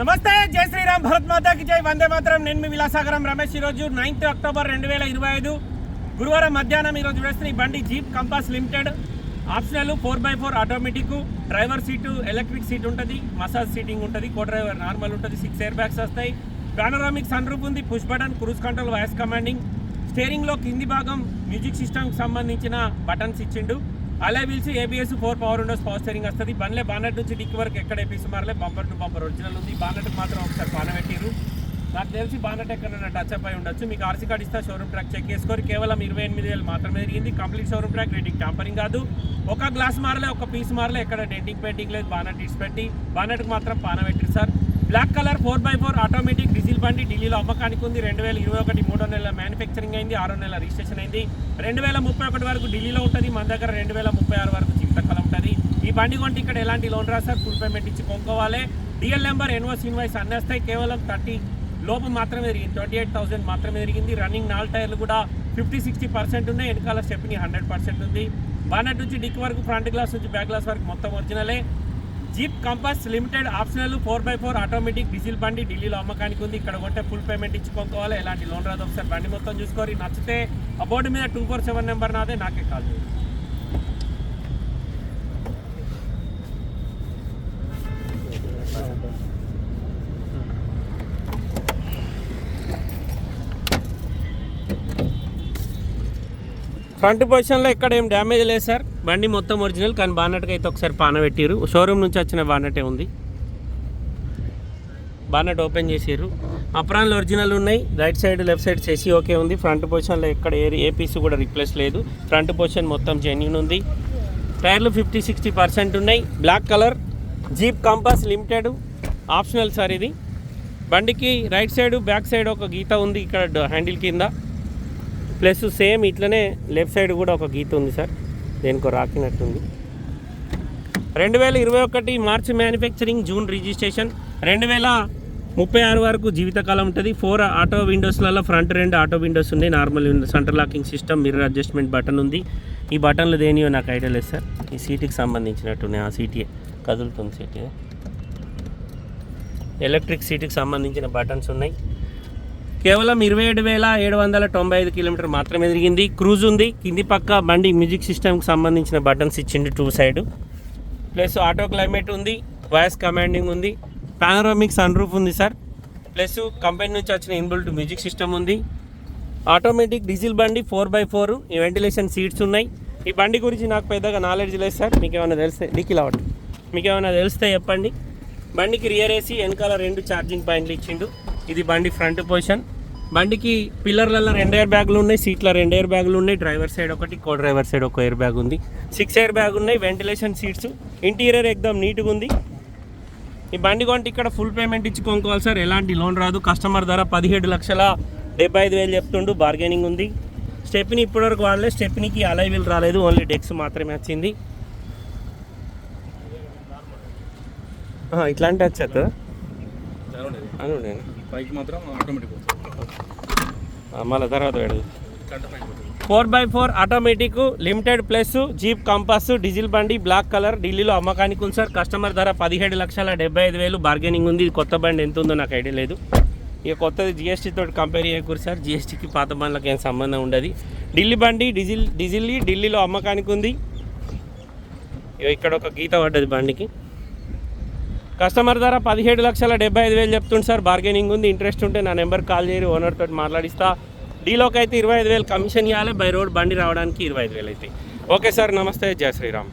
నమస్తే జై శ్రీరామ్ భరత్ మాతాకి జై వందే మాత్రం. నేను మీ విలాసాగరం రమేష్. ఈరోజు నైన్త్ అక్టోబర్ రెండు వేల ఇరవై ఐదు గురువారం మధ్యాహ్నం ఈరోజు వేస్తున్న ఈ బండి Jeep Compass Limited. Optional four by four automatic driver seat electric seat ఉంటుంది మసాజ్ సీటింగ్ ఉంటుంది కో డ్రైవర్ నార్మల్ ఉంటుంది సిక్స్ ఎయిర్ బ్యాగ్స్ వస్తాయి. పానరామిక్ సన్ రూప్ ఉంది push button cruise control voice commanding. స్టేరింగ్లో కింది భాగం మ్యూజిక్ సిస్టమ్కి సంబంధించిన బటన్స్ ఇచ్చిండు. అలా పిలిచి ABS four power windows power steering వస్తుంది. బండ్లే బానెట్ నుంచి డిక్కి వరకు ఎక్కడ ఏపీస్ మారలే బంపర్ టు బంపర్ ఒరిజినల్ ఉంది. బానెట్ మాత్రం ఒకసారి పాన పెట్టిరు నాకు తెలిసి బానెట్ ఎక్కడైనా టచ్ అప్ అయి ఉండొచ్చు. మీకు ఆర్సీ కార్డు ఇస్తా షోరూమ్ ట్రాక్ చెక్ చేసుకోరు. కేవలం ఇరవై ఎనిమిది వేలు మాత్రమే జరిగింది complete showroom track rating tampering కాదు. ఒక గ్లాస్ మారలే ఒక పీస్ మారలే ఎక్కడ డెంటింగ్ పెయింటింగ్ లేదు. బానెట్ ఇట్స్ పెట్టి బానెట్కి మాత్రం పాన పెట్టిరు sir black colour four by four automatic diesel బండి ఢిల్లీలో అమ్మకానికి ఉంది రెండు వేల ఇరవై ఒకటి మూడో నెలల మ్యానుఫ్యాక్చరింగ్ అయింది ఆరో నెలల రిజిస్ట్రేషన్ అయింది. రెండు వేల ముప్పై ఒకటి వరకు ఢిల్లీలో ఉంటుంది మన దగ్గర రెండు వేల ముప్పై ఆరు వరకు జీవితకాలం ఉంటుంది. ఈ బండి కొంటే ఇక్కడ ఎలాంటి లోన్ రా సార్? ఫుల్ పేమెంట్ ఇచ్చి కొనుక్కోవాలి. డిఎల్ నెంబర్ ఎన్వోస్ ఇన్వాయిస్ అన్నేస్తాయి. కేవలం థర్టీ లోపు మాత్రమే జరిగింది ట్వంటీ ఎయిట్ థౌసండ్ మాత్రమే జరిగింది రన్నింగ్ నాలుగు టైర్లు కూడా ఫిఫ్టీ సిక్స్టీ పర్సెంట్ ఉన్నాయి. వెనకాల స్టెప్ని హండ్రెడ్ పర్సెంట్ ఉంది. బానట్ నుంచి డిక్ వరకు ఫ్రంట్ గ్లాస్ నుంచి బ్యాక్ గ్లాస్ వరకు మొత్తం ఒరిజినలే Jeep Compass Limited optional four by four automatic diesel బండి ఢిల్లీలో అమ్మకానికి ఉంది. ఇక్కడ కొంటే ఫుల్ పేమెంట్ ఇచ్చుకోవాలి ఎలాంటి లోన్ రాదు ఒకసారి బండి మొత్తం చూసుకోరు. నచ్చితే అబోర్డు మీద టూ ఫోర్ సెవెన్ నెంబర్ నాదే. నాకే కాల్ చేయండి ఫ్రంట్ పొజిషన్లో ఎక్కడ ఏం డ్యామేజ్ లేదు సార్ బండి మొత్తం ఒరిజినల్ కానీ బానట్కి అయితే ఒకసారి పాన పెట్టిరు షోరూమ్ నుంచి వచ్చిన బానటే ఉంది. బానట్ ఓపెన్ చేసిర్రు. అప్రాన్లు ఒరిజినల్ ఉన్నాయి. రైట్ సైడ్ లెఫ్ట్ సైడ్ చేసి ఓకే ఉంది. ఫ్రంట్ పొజిషన్లో ఎక్కడ ఏ ఏ పీస్ కూడా రిప్లేస్ లేదు. ఫ్రంట్ పొజిషన్ మొత్తం జెన్యున్ ఉంది. టైర్లు ఫిఫ్టీ సిక్స్టీ పర్సెంట్ ఉన్నాయి. Black colour Jeep Compass Limited optional sir ఇది. బండికి రైట్ సైడ్ బ్యాక్ సైడ్ ఒక గీత ఉంది. ఇక్కడ హ్యాండిల్ కింద. ప్లస్ సేమ్ ఇట్లనే లెఫ్ట్ సైడ్ కూడా ఒక గీత ఉంది సార్. దేనికో రాకినట్టుంది. రెండు వేల ఇరవై ఒకటి మార్చి మ్యానుఫ్యాక్చరింగ్ జూన్ రిజిస్ట్రేషన్. రెండు వేల ముప్పై ఆరు వరకు జీవితకాలం ఉంటుంది. ఫోర్ ఆటో విండోస్లలో ఫ్రంట్ రెండు ఆటో విండోస్ ఉన్నాయి. Normal centre locking system mirror adjustment button ఉంది. ఈ బటన్లు దేనియో నాకు ఐడియా లేదు సార్. ఈ సీటుకి సంబంధించినట్టున్నాయి. ఆ సీటే కదులుతుంది సీట్. ఎలక్ట్రిక్ సీటుకి సంబంధించిన బటన్స్ ఉన్నాయి. కేవలం ఇరవై ఏడు వేల ఏడు వందల తొంభై ఐదు కిలోమీటర్ మాత్రమే తిరిగింది. క్రూజ్ ఉంది. కింది పక్క బండి మ్యూజిక్ సిస్టమ్కి సంబంధించిన బటన్స్ ఇచ్చిండు two side. Plus auto climate ఉంది. వాయిస్ కమాండింగ్ ఉంది. పానరామిక్ సన్ రూఫ్ ఉంది సార్. ప్లస్ కంపెనీ నుంచి వచ్చిన ఇన్బుల్ట్ మ్యూజిక్ సిస్టమ్ ఉంది. ఆటోమేటిక్ డీజిల్ బండి ఫోర్ బై ఫోర్. ఈ వెంటిలేషన్ సీట్స్ ఉన్నాయి. ఈ బండి గురించి నాకు పెద్దగా నాలెడ్జ్ లేదు సార్. మీకు ఏమైనా తెలిస్తే డిక్కీలో అవట్ మీకు ఏమైనా తెలిస్తే చెప్పండి. బండికి రియర్ ఏసీ వెనకాల రెండు ఛార్జింగ్ పాయింట్లు ఇచ్చిండు. ఇది బండి ఫ్రంట్ పొజిషన్. బండికి పిల్లర్లలో రెండు ఎయిర్ బ్యాగులు ఉన్నాయి సీట్లో రెండు ఎయిర్ బ్యాగులు ఉన్నాయి డ్రైవర్ సైడ్ ఒకటి కో డ్రైవర్ సైడ్ ఒక ఎయిర్ బ్యాగ్ ఉంది. సిక్స్ ఎయిర్ బ్యాగ్ ఉన్నాయి వెంటిలేషన్ సీట్స్ ఇంటీరియర్ ఎక్దమ్ నీట్గా ఉంది. ఈ బండి కొంటే ఇక్కడ ఫుల్ పేమెంట్ ఇచ్చి కొనుక్కోవాలి సార్. ఎలాంటి లోన్ రాదు. కస్టమర్ ధర పదిహేడు లక్షల డెబ్బై ఐదు వేలు చెప్తుండు. బార్గెనింగ్ ఉంది. స్టెప్ని ఇప్పటివరకు వాడలేదు స్టెప్నికి అలై వీల్ రాలేదు. ఓన్లీ డెక్స్ మాత్రమే వచ్చింది. ఇట్లాంటి వచ్చేది. అను నేను పైకి మాత్రం ఆటోమేటిక్ మళ్ళీ తర్వాత పెడదు. Four by four automatic limited plus Jeep Compass diesel బండి బ్లాక్ కలర్ ఢిల్లీలో అమ్మకానికి ఉంది సార్. కస్టమర్ ధర పదిహేడు లక్షల డెబ్బై ఐదు వేలు. బార్గెనింగ్ ఉంది. ఇది కొత్త బండి ఎంత ఉందో నాకు ఐడియా లేదు. ఇక కొత్తది జిఎస్టీ తోటి కంపేర్ చేయకూడదు సార్. జిఎస్టీకి పాత బండ్లకు ఏం సంబంధం ఉండదు. ఢిల్లీ బండి డీజిల్ డీజిల్ ఢిల్లీలో అమ్మకానికి ఉంది. ఇక్కడ ఒక గీత పడ్డది బండికి. కస్టమర్ ధర పదిహేడు లక్షల డెబ్బై ఐదు వేలు చెప్తుంది సార్. బార్గెనింగ్ ఉంది ఇంట్రెస్ట్ ఉంటే నా నెంబర్ కాల్ చేయరు ఓనర్ తోటి మాట్లాడిస్తా. డీలోకి అయితే ఇరవై ఐదు వేలు కమిషన్ ఇవ్వాలి బై రోడ్ బండి రావడానికి ఇరవై ఐదు వేలు అయితే. ఓకే సార్ నమస్తే జయ శ్రీరామ్.